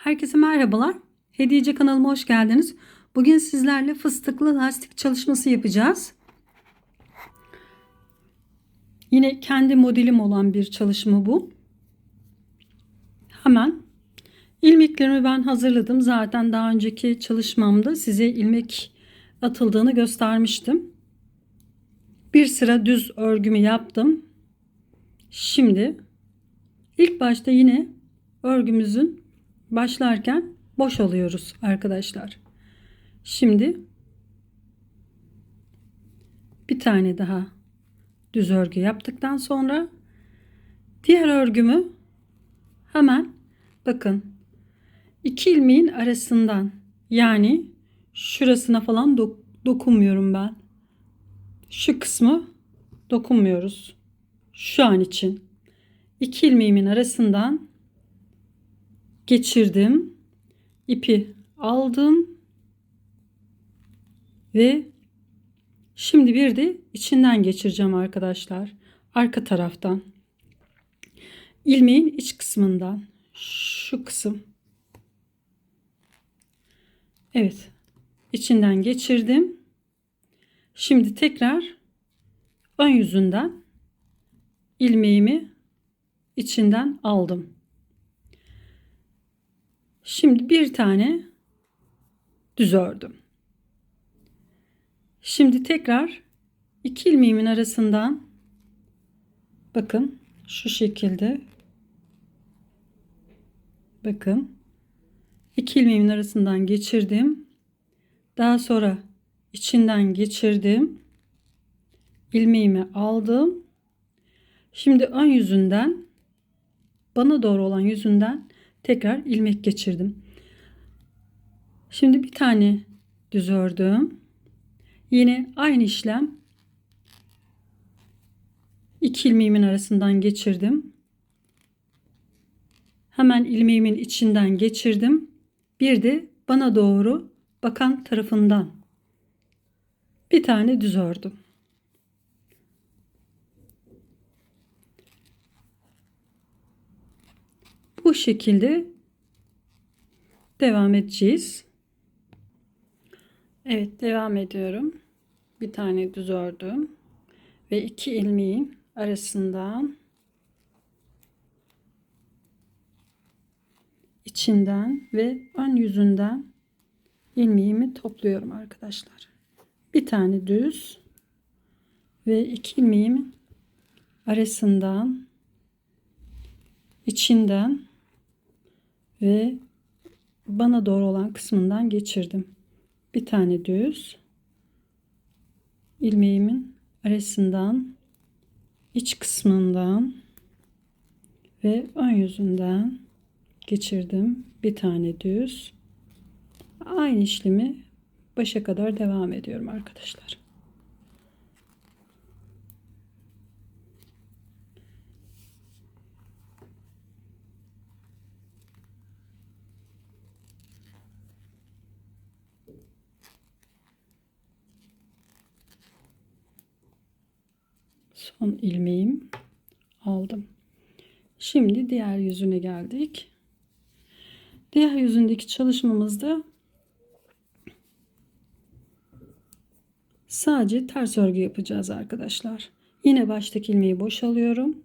Herkese merhabalar. Hediyeci kanalıma hoş geldiniz. Bugün sizlerle fıstıklı lastik çalışması yapacağız. Yine kendi modelim olan bir çalışma bu. Hemen ilmeklerimi ben hazırladım. Zaten daha önceki çalışmamda size ilmek atıldığını göstermiştim. Bir sıra düz örgümü yaptım. Şimdi ilk başta yine örgümüzün başlarken boş alıyoruz arkadaşlar. Şimdi bir tane daha düz örgü yaptıktan sonra diğer örgümü hemen bakın iki ilmeğin arasından yani şurasına falan dok- dokunmuyorum ben. Şu kısmı dokunmuyoruz. Şu an için. İki ilmeğimin arasından geçirdim. ipi aldım. Ve şimdi bir de içinden geçireceğim arkadaşlar. Arka taraftan. ilmeğin iç kısmından. Şu kısım. Evet. içinden geçirdim. Şimdi tekrar ön yüzünden ilmeğimi içinden aldım. Şimdi bir tane düz ördüm. Şimdi tekrar iki ilmeğimin arasından bakın şu şekilde bakın iki ilmeğimin arasından geçirdim. Daha sonra içinden geçirdim. ilmeğimi aldım. Şimdi ön yüzünden bana doğru olan yüzünden tekrar ilmek geçirdim. Şimdi bir tane düz ördüm. Yine aynı işlem iki ilmeğimin arasından geçirdim. Hemen ilmeğimin içinden geçirdim. Bir de bana doğru bakan tarafından bir tane düz ördüm. Bu şekilde devam edeceğiz. Evet devam ediyorum. Bir tane düz ördüm ve iki ilmeğin arasından içinden ve ön yüzünden ilmeğimi topluyorum arkadaşlar. Bir tane düz ve iki ilmeğimin arasından içinden ve bana doğru olan kısmından geçirdim. Bir tane düz ilmeğimin arasından iç kısmından ve ön yüzünden geçirdim. Bir tane düz. Aynı işlemi başa kadar devam ediyorum arkadaşlar. Son ilmeğim aldım. Şimdi diğer yüzüne geldik. Diğer yüzündeki çalışmamızda sadece ters örgü yapacağız arkadaşlar. Yine baştaki ilmeği boşalıyorum.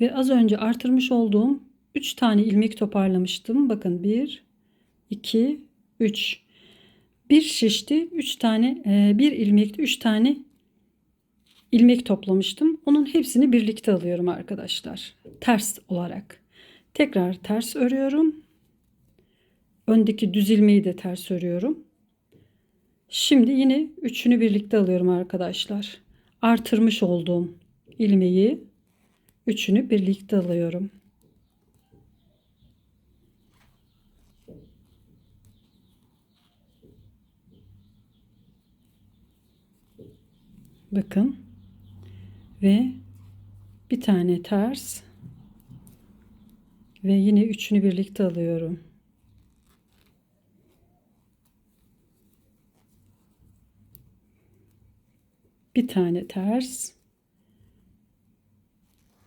Ve az önce artırmış olduğum 3 tane ilmek toparlamıştım. Bakın 1 2 3 bir şişti 3 tane e, bir ilmekte 3 tane ilmek toplamıştım. Onun hepsini birlikte alıyorum arkadaşlar. Ters olarak. Tekrar ters örüyorum. Öndeki düz ilmeği de ters örüyorum. Şimdi yine üçünü birlikte alıyorum arkadaşlar. Artırmış olduğum ilmeği üçünü birlikte alıyorum. Bakın ve bir tane ters ve yine üçünü birlikte alıyorum. Bir tane ters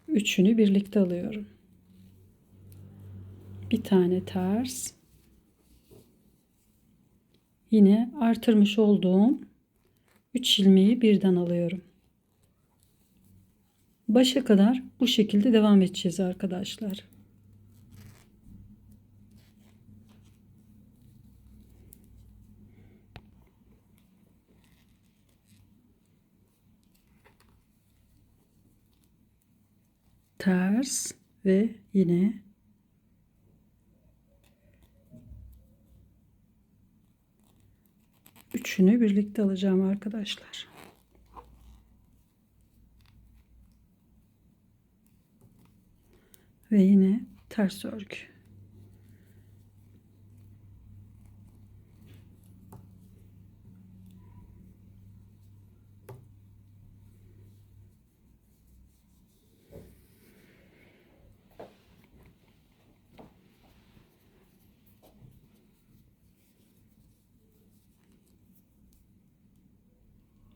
üçünü birlikte alıyorum. bir tane ters yine artırmış olduğum 3 ilmeği birden alıyorum. Başa kadar bu şekilde devam edeceğiz arkadaşlar. Ters ve yine üçünü birlikte alacağım arkadaşlar. Ve yine ters örgü.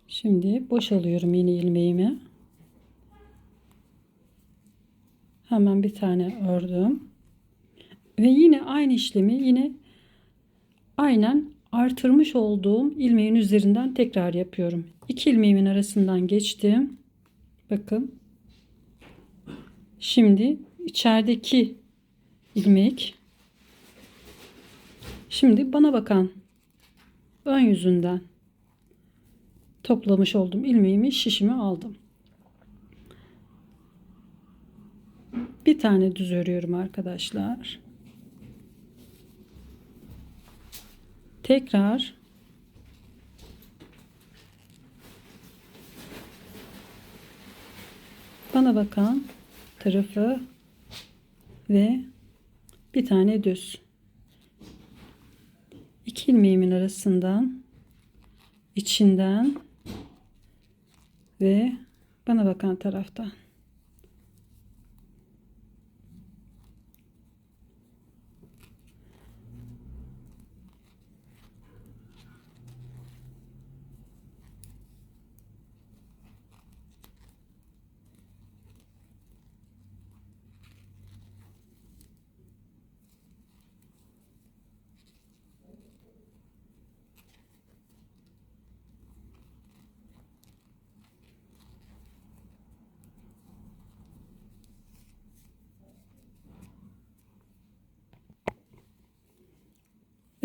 Şimdi boşalıyorum yine ilmeğimi. Hemen bir tane ördüm. Ve yine aynı işlemi yine aynen artırmış olduğum ilmeğin üzerinden tekrar yapıyorum. İki ilmeğimin arasından geçtim. Bakın. Şimdi içerideki ilmek şimdi bana bakan ön yüzünden toplamış olduğum ilmeğimi şişimi aldım. Bir tane düz örüyorum arkadaşlar. Tekrar bana bakan tarafı ve bir tane düz. İki ilmeğimin arasından içinden ve bana bakan taraftan.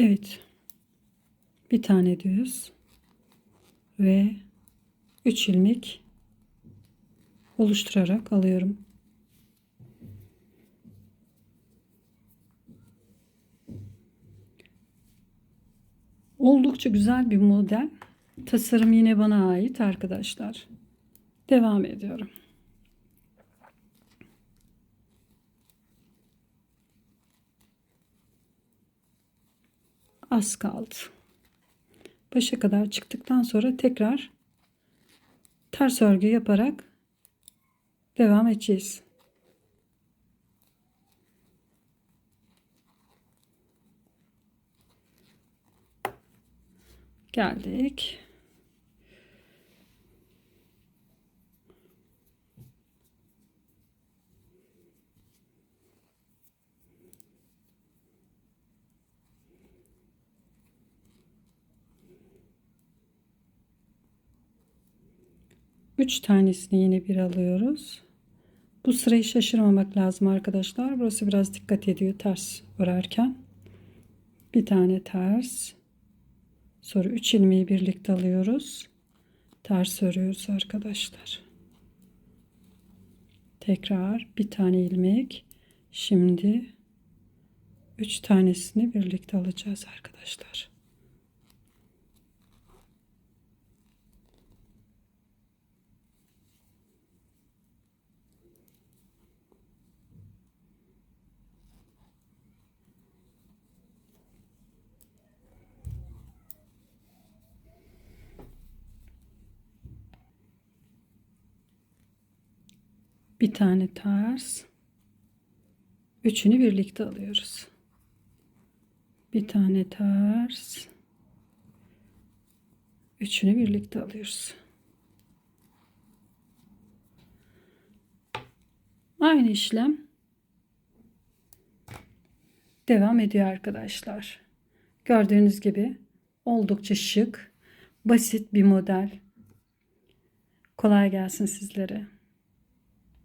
Evet. Bir tane düz ve 3 ilmek oluşturarak alıyorum. Oldukça güzel bir model. Tasarım yine bana ait arkadaşlar. Devam ediyorum. Az kaldı. Başa kadar çıktıktan sonra tekrar ters örgü yaparak devam edeceğiz. Geldik. Üç tanesini yine bir alıyoruz. Bu sırayı şaşırmamak lazım arkadaşlar. Burası biraz dikkat ediyor ters örerken. Bir tane ters. Sonra 3 ilmeği birlikte alıyoruz. Ters örüyoruz arkadaşlar. Tekrar bir tane ilmek. Şimdi 3 tanesini birlikte alacağız arkadaşlar. Bir tane ters üçünü birlikte alıyoruz bir tane ters üçünü birlikte alıyoruz aynı işlem devam ediyor arkadaşlar. Gördüğünüz gibi oldukça şık, basit bir model. Kolay gelsin sizlere.